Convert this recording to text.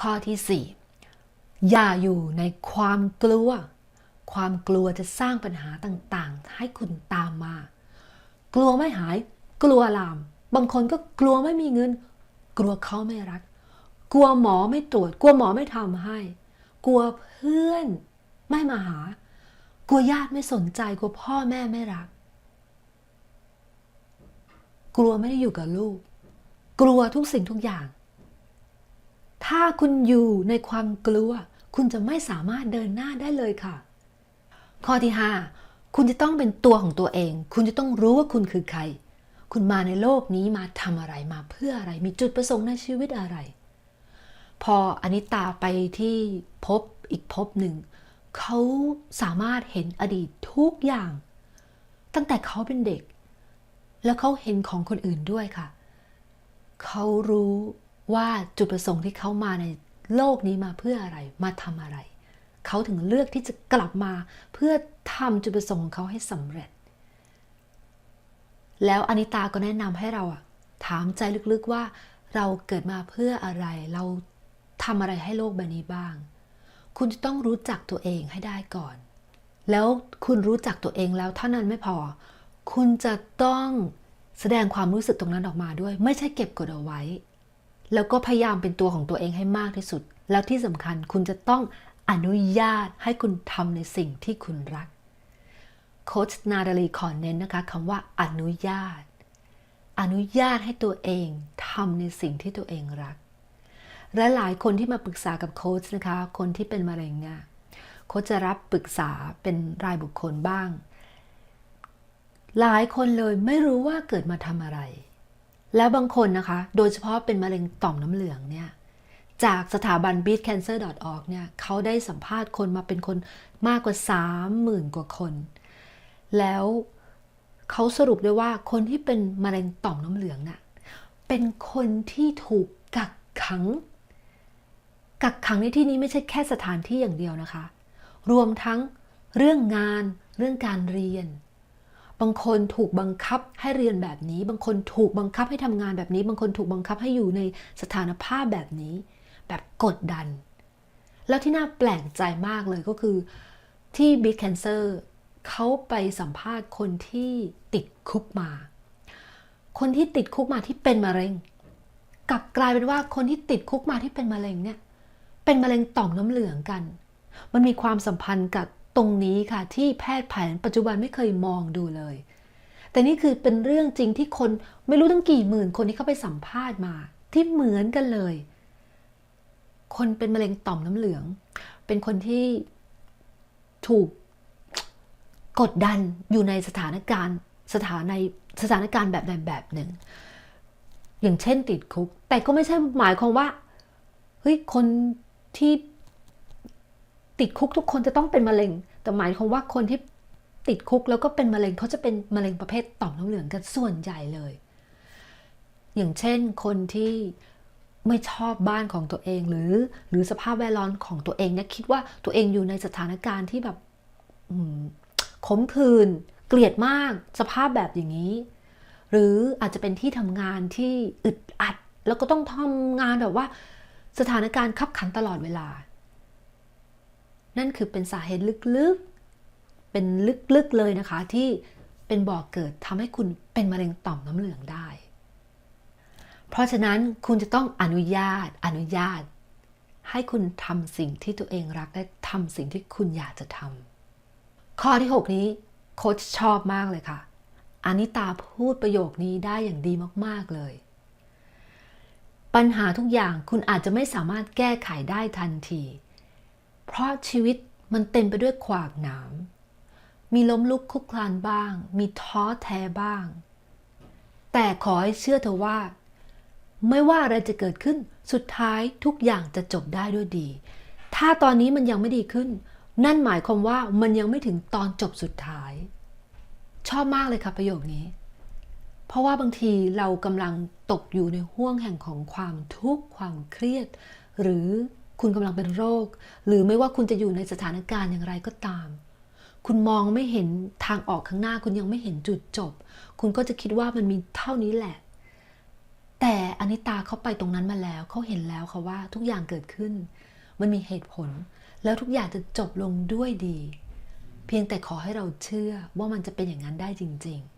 ข้อที่ 4 อย่าอยู่ในความกลัว ความกลัวจะสร้างปัญหาต่างๆ ให้คุณตามมา กลัวไม่หาย กลัวลาม บางคนก็กลัวไม่มีเงิน กลัวเขาไม่รัก กลัวหมอไม่ตรวจ กลัวหมอไม่ทำให้ กลัวเพื่อนไม่มาหา กลัวญาติไม่สนใจ กลัวพ่อแม่ไม่รัก กลัวไม่ได้อยู่กับลูก กลัวทุกสิ่งทุกอย่าง ถ้าคุณอยู่ในความกลัว คุณจะไม่สามารถเดินหน้าได้เลยค่ะ ข้อที่ 5 คุณจะต้องเป็นตัวของตัวเอง คุณจะต้องรู้ว่าคุณคือใคร คุณมาในโลกนี้มาทำอะไรมาเพื่ออะไร มีจุดประสงค์ในชีวิตอะไร พออนิตาไปที่พบอีกพบหนึ่ง เขาสามารถเห็นอดีตทุกอย่าง ตั้งแต่เขาเป็นเด็ก แล้วเขาเห็นของคนอื่นด้วยค่ะ เขารู้ ว่าจุดประสงค์ที่เขามาในโลกนี้มาเพื่ออะไรมาทำอะไร เขาถึงเลือกที่จะกลับมาเพื่อทำจุดประสงค์ของเขาให้สำเร็จ แล้วอนิตาก็แนะนำให้เราอะถามใจลึกๆว่าเราเกิดมาเพื่ออะไร เราทำอะไรให้โลกใบนี้บ้าง คุณจะต้องรู้จักตัวเองให้ได้ก่อน แล้วคุณรู้จักตัวเองแล้วเท่านั้นไม่พอ คุณจะต้องแสดงความรู้สึกตรงนั้นออกมาด้วย ไม่ใช่เก็บกดเอาไว้ แล้วก็พยายามเป็นตัวของตัวเองให้มากที่สุด แล้วที่สำคัญคุณจะต้องอนุญาตให้คุณทำในสิ่งที่คุณรัก โค้ชนาดาลีขอเน้นนะคะคำว่าอนุญาต อนุญาตให้ตัวเองทำในสิ่งที่ตัวเองรัก และหลายคนที่มาปรึกษากับโค้ชนะคะ คนที่เป็นมะเร็งเนี่ยโค้ชจะรับปรึกษาเป็นรายบุคคลบ้าง หลายคนเลยไม่รู้ว่าเกิดมาทำอะไร แล้วบางคนนะคะ โดยเฉพาะเป็นมะเร็งต่อมน้ำเหลืองเนี่ย จากสถาบัน beatcancer.org เนี่ยเขาได้สัมภาษณ์คนมาเป็นคนมากกว่า 30,000 กว่าคน แล้วเขาสรุปได้ว่าคนที่เป็นมะเร็งต่อมน้ำเหลืองน่ะ เป็นคนที่ถูกกักขัง กักขังในที่นี้ไม่ใช่แค่สถานที่อย่างเดียวนะคะ รวมทั้งเรื่องงาน เรื่องการเรียน บางคนถูกบังคับให้เรียนแบบนี้ บางคนถูกบังคับให้ทำงานแบบนี้ บางคนถูกบังคับให้อยู่ในสถานภาพแบบนี้ แบบกดดัน แล้วที่น่าแปลกใจมากเลยก็คือที่ Big Cancer เขาไปสัมภาษณ์คนที่ติดคุกมา คนที่ติดคุกมาที่เป็นมะเร็งกลับกลายเป็นว่าคนที่ติดคุกมาที่เป็นมะเร็งเนี่ยเป็นมะเร็งต่อมน้ำเหลืองกัน มันมีความสัมพันธ์กับ ตรงนี้ค่ะที่แพทย์แผนปัจจุบันไม่เคยมองดูเลย แต่นี่คือเป็นเรื่องจริงที่คนไม่รู้ตั้งกี่หมื่นคนที่เข้าไปสัมภาษณ์มา ที่เหมือนกันเลย คนเป็นมะเร็งต่อมน้ำเหลือง เป็นคนที่ถูกกดดันอยู่ในสถานการณ์สถานในสถานการณ์แบบใดแบบหนึ่ง อย่างเช่นติดคุก แต่ก็ไม่ใช่หมายความว่าเฮ้ยคนที่ ติดคุกทุกคนจะต้องเป็นมะเร็ง แต่หมายความว่าคนที่ติดคุกแล้วก็เป็นมะเร็งเขาจะเป็นมะเร็งประเภทต่อมน้ำเหลืองกันส่วนใหญ่เลย อย่างเช่นคนที่ไม่ชอบบ้านของตัวเองหรือหรือสภาพแวดล้อมของตัวเองเนี่ยคิดว่าตัวเองอยู่ในสถานการณ์ที่แบบขมขื่นเกลียดมากสภาพแบบอย่างนี้ หรืออาจจะเป็นที่ทำงานที่อึดอัด แล้วก็ต้องทำงานแบบว่า สถานการณ์ขับขันตลอดเวลา นั่นคือเป็นสาเหตุลึกๆ เป็นลึกๆเลยนะคะที่เป็นบ่อกเกิดทำให้คุณเป็นมะเร็งต่อมน้ำเหลืองได้ เพราะฉะนั้นคุณจะต้องอนุญาตอนุญาต ให้คุณทำสิ่งที่ตัวเองรักและทำสิ่งที่คุณอยากจะทำข้อที่ 6 นี้โค้ชชอบมากเลยค่ะอานิตาพูดประโยคนี้ได้อย่างดีมาก ๆ เลย ปัญหาทุกอย่างคุณอาจจะไม่สามารถแก้ไขได้ทันที เพราะชีวิตมันเต็มไปด้วยขวากหนาม มีล้มลุกคลุกคลานบ้าง มีท้อแท้บ้าง แต่ขอให้เชื่อเธอว่า ไม่ว่าอะไรจะเกิดขึ้น สุดท้ายทุกอย่างจะจบได้ด้วยดี ถ้าตอนนี้มันยังไม่ดีขึ้น นั่นหมายความว่ามันยังไม่ถึงตอนจบสุดท้าย ชอบมากเลยค่ะประโยคนี้ เพราะว่าบางทีเรากำลังตกอยู่ในห่วงแห่งของความทุกข์ความเครียด หรือ คุณกำลังเป็นโรค หรือไม่ว่าคุณจะอยู่ในสถานการณ์อย่างไรก็ตาม คุณมองไม่เห็นทางออกข้างหน้า คุณยังไม่เห็นจุดจบ คุณก็จะคิดว่ามันมีเท่านี้แหละ แต่อนิตาเขาไปตรงนั้นมาแล้วเขาเห็นแล้วค่ะว่าทุกอย่างเกิดขึ้น มันมีเหตุผล แล้วทุกอย่างจะจบลงด้วยดี เพียงแต่ขอให้เราเชื่อว่ามันจะเป็นอย่างนั้นได้จริง ๆ